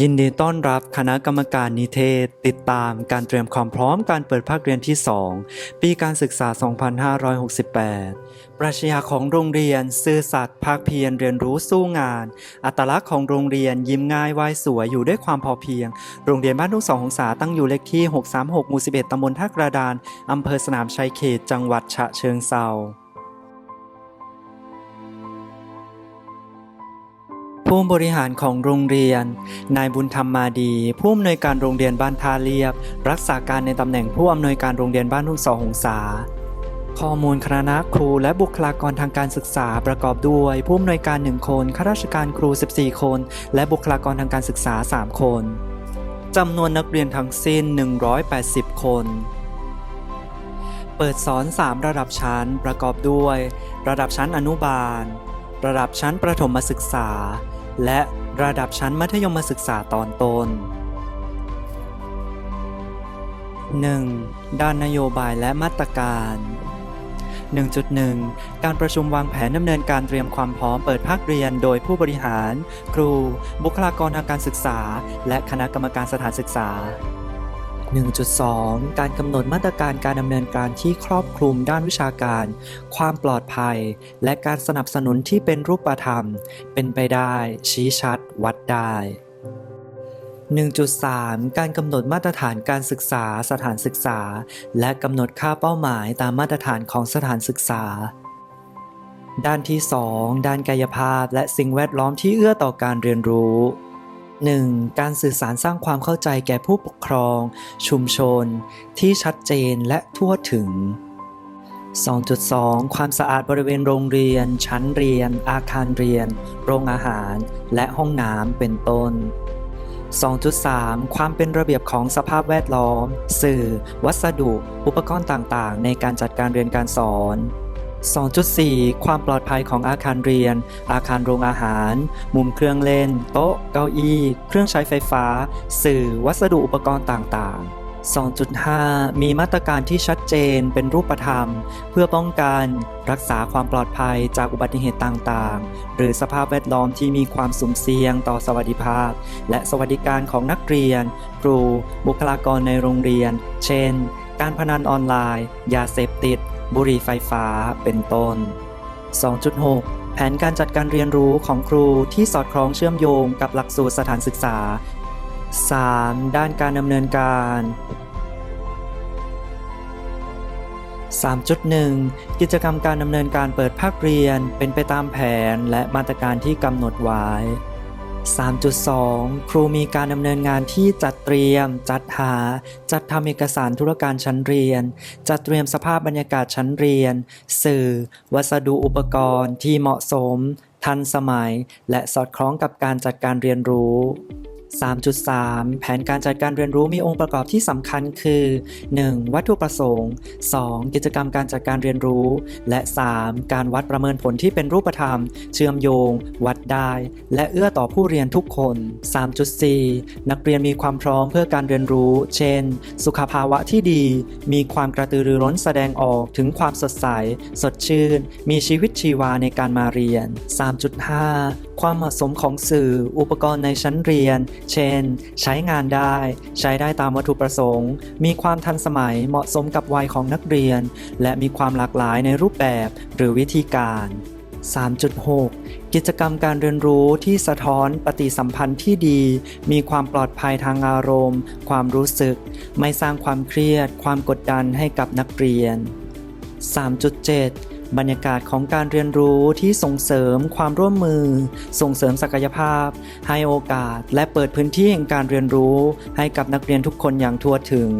ยินดีต้อนรับคณะกรรมการนิเทศ ติดตามการเตรียมความพร้อมการเปิดภาคเรียนที่ 2 ปีการศึกษา 2568 ปรัชญาของโรงเรียน ซื่อสัตย์ภาคเพียรเรียนรู้สู้งาน อัตลักษณ์ของโรงเรียนยิ้มง่ายวายสวยอยู่ด้วยความพอเพียง โรงเรียนบ้านทุ่งสองหงษาตั้งอยู่เลขที่ 636 หมู่ 11 ตำบลท่ากระดาน อำเภอสนามชัยเขต จังหวัดฉะเชิงเทรา ผู้บริหารของโรงเรียน นายบุญธรรมมาดี ผู้อำนวยการโรงเรียนบ้านท่าเรียบ รักษาการในตำแหน่งผู้อำนวยการโรงเรียนบ้านทุ่งสองหงษา ข้อมูลคณะครูและบุคลากรทางการศึกษาประกอบด้วยผู้อำนวยการ 1 คนข้าราชการครู 14 คน และบุคลากรทางการศึกษา 3 คนจำนวนนักเรียนทั้งสิ้น 180 คน เปิดสอน 3 ระดับชั้นประกอบด้วย ระดับชั้นอนุบาล ระดับชั้นประถมศึกษา และระดับชั้นมัธยมศึกษาตอนต้น 1. ด้านนโยบายและมาตรการ 1.1 การประชุมวางแผนดำเนินการเตรียมความพร้อมเปิดภาคเรียนโดยผู้บริหาร ครู บุคลากรทางการศึกษา และคณะกรรมการสถานศึกษา 1.2 การกำหนดมาตรการการดำเนินการที่ครอบคลุมด้านวิชาการ ความปลอดภัย และการสนับสนุนที่เป็นรูปธรรม เป็นไปได้ ชี้ชัด วัดได้ 1.3 การกำหนดมาตรฐานการศึกษาสถานศึกษา และกำหนดค่าเป้าหมายตามมาตรฐานของสถานศึกษาด้านที่ 2 ด้านกายภาพและสิ่งแวดล้อมที่เอื้อต่อการเรียนรู้ 1. การสื่อสารสร้างความเข้าใจแก่ผู้ปกครอง ชุมชน ที่ชัดเจนและทั่วถึง 2.2 ความสะอาดบริเวณโรงเรียน ชั้นเรียน อาคารเรียน โรงอาหาร และห้องน้ำเป็นต้น 2.3 ความเป็นระเบียบของสภาพแวดล้อม สื่อ วัสดุ อุปกรณ์ต่างๆ ในการจัดการเรียนการสอน 2.4 ความปลอดภัยของอาคารเรียน อาคารโรงอาหาร มุมเครื่องเล่น โต๊ะ เก้าอี้ เครื่องใช้ไฟฟ้า สื่อ วัสดุอุปกรณ์ต่างๆ 2.5 มีมาตรการที่ชัดเจนเป็นรูปธรรม เพื่อป้องกันรักษาความปลอดภัยจากอุบัติเหตุต่างๆ หรือสภาพแวดล้อมที่มีความสุ่มเสี่ยงต่อสวัสดิภาพ และสวัสดิการของนักเรียน ครู บุคลากรในโรงเรียน เช่น การพนันออนไลน์ ยาเสพติด บุหรี่ไฟฟ้าเป็นต้น 2.6 แผนการจัดการเรียนรู้ของครูที่สอดคล้องเชื่อมโยงกับหลักสูตรสถานศึกษา 3. ด้านการดำเนินการ 3.1 กิจกรรมการดำเนินการเปิดภาคเรียนเป็นไปตามแผนและมาตรการที่กำหนดไว้ 3.2 ครูมีการดำเนินงานที่จัดเตรียม จัดหา จัดทำเอกสารธุรการชั้นเรียน จัดเตรียมสภาพบรรยากาศชั้นเรียน สื่อ วัสดุอุปกรณ์ที่เหมาะสม ทันสมัย และสอดคล้องกับการจัดการเรียนรู้ 3.3 แผนการจัดการเรียนรู้มีองค์ประกอบที่สำคัญคือ 1. วัตถุประสงค์ 2. กิจกรรมการจัดการเรียนรู้ และ 3. การวัดประเมินผลที่เป็นรูปธรรม เชื่อมโยง วัดได้ และเอื้อต่อผู้เรียนทุกคน 3.4 นักเรียนมีความพร้อมเพื่อการเรียนรู้ เช่น สุขภาวะที่ดี มีความกระตือรือร้นแสดงออกถึงความสดใส สดชื่น มีชีวิตชีวาในการมาเรียน 3.5 ความเหมาะสมของสื่อ อุปกรณ์ในชั้นเรียนเช่น ใช้งานได้ ใช้ได้ตามวัตถุประสงค์ มีความทันสมัยเหมาะสมกับวัยของนักเรียน และมีความหลากหลายในรูปแบบหรือวิธีการ 3.6 กิจกรรมการเรียนรู้ที่สะท้อนปฏิสัมพันธ์ที่ดี มีความปลอดภัยทางอารมณ์ ความรู้สึก ไม่สร้างความเครียด ความกดดันให้กับนักเรียน 3.7 บรรยากาศของการเรียนรู้ที่ส่งเสริมความร่วมมือ ส่งเสริมศักยภาพ ให้โอกาส และเปิดพื้นที่แห่งการเรียนรู้ ให้กับนักเรียนทุกคนอย่างทั่วถึง